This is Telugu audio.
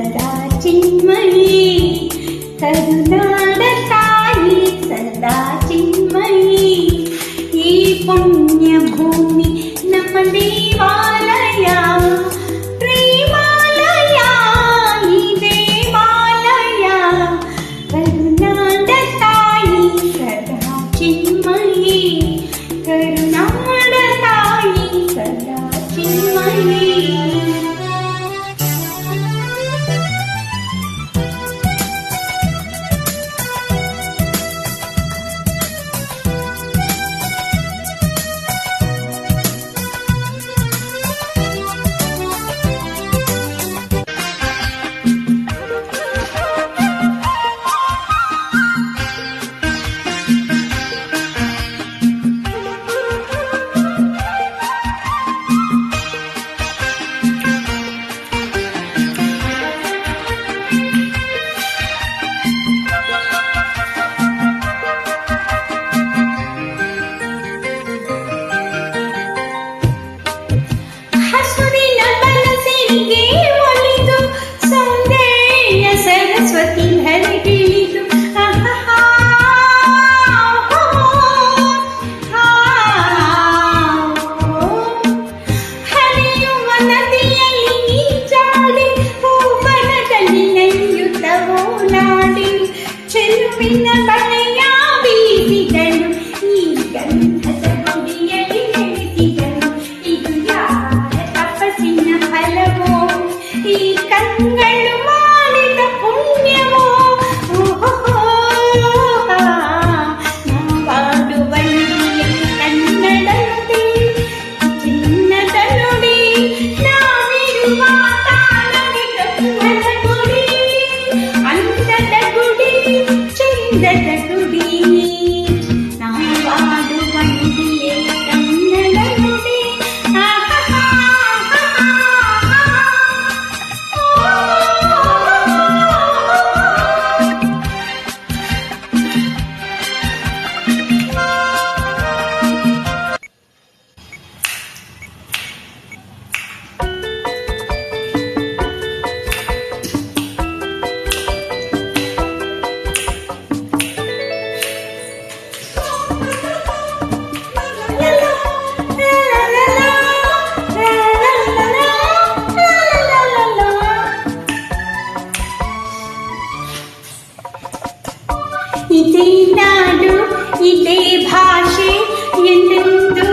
సదా చిన్మయి కరుణాడ తాయి సదా చిన్మయి. ఈ పుణ్య భూమి నమ దేవాలయ ప్రేమాలయ ఈ దేవాలయ. కరుణాడ తాయి సదా చిన్మయి కరుణాడ తాయి సదా చిన్మయి. ಇದೇ ನಾನು ಇದೇ ಭಾಷೆ ಎಂದೆಂದು